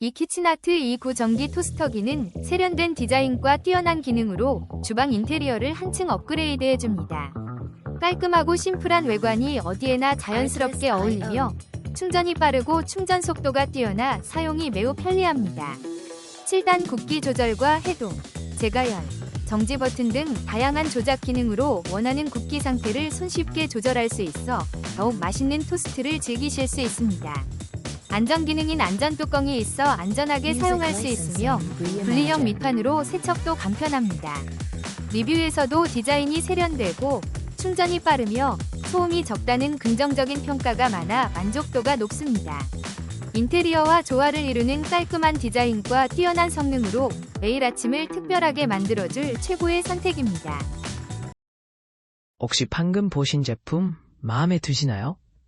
이 키친아트 2구 전기 토스터기는 세련된 디자인과 뛰어난 기능으로 주방 인테리어를 한층 업그레이드 해줍니다. 깔끔하고 심플한 외관이 어디에나 자연스럽게 어울리며 충전이 빠르고 충전 속도가 뛰어나 사용이 매우 편리합니다. 7단 굽기 조절과 해동, 재가열, 정지 버튼 등 다양한 조작 기능으로 원하는 굽기 상태를 손쉽게 조절할 수 있어 더욱 맛있는 토스트를 즐기실 수 있습니다. 안전 기능인 안전 뚜껑이 있어 안전하게 사용할 수 있으며 분리형 밑판으로 세척도 간편합니다. 리뷰에서도 디자인이 세련되고 충전이 빠르며 소음이 적다는 긍정적인 평가가 많아 만족도가 높습니다. 인테리어와 조화를 이루는 깔끔한 디자인과 뛰어난 성능으로 매일 아침을 특별하게 만들어줄 최고의 선택입니다. 혹시 방금 보신 제품 마음에 드시나요?